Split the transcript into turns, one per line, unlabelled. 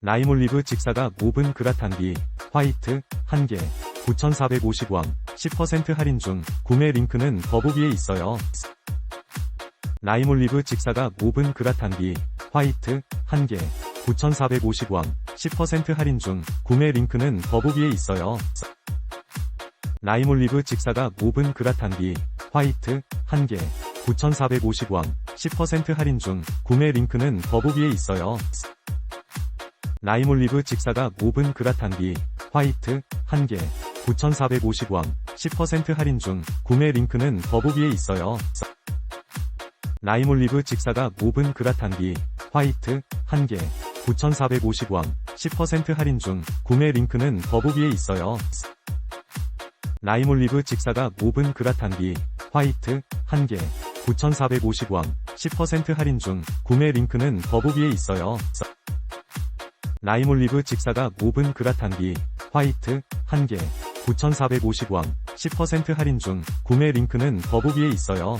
라임올리브 직사각 오븐 그라탕기 화이트 1개 9,450원 10% 할인 중 구매 링크는 더보기에 있어요. 라임올리브 직사각 오븐 그라탕기 화이트 1개 9,450원 10% 할인 중 구매 링크는 더보기에 있어요. 라임올리브 직사각 오븐 그라탕기 화이트 1개 9,450원 10% 할인 중 구매 링크는 더보기에 있어요. 라임올리브 직사각 오븐 그라탕기 화이트 1개 9,450원 10% 할인 중 구매 링크는 더보기에 있어요. 라임올리브 직사각 오븐 그라탕기 화이트 1개 9,450원 10% 할인 중 구매 링크는 더보기에 있어요. 라임올리브 직사각 오븐 그라탕기 화이트 1개 9,450원 10% 할인 중 구매 링크는 더보기에 있어요. 라임올리브 직사각 오븐 그라탕기 화이트 1개 9,450원 10% 할인 중 구매 링크는 더보기에 있어요.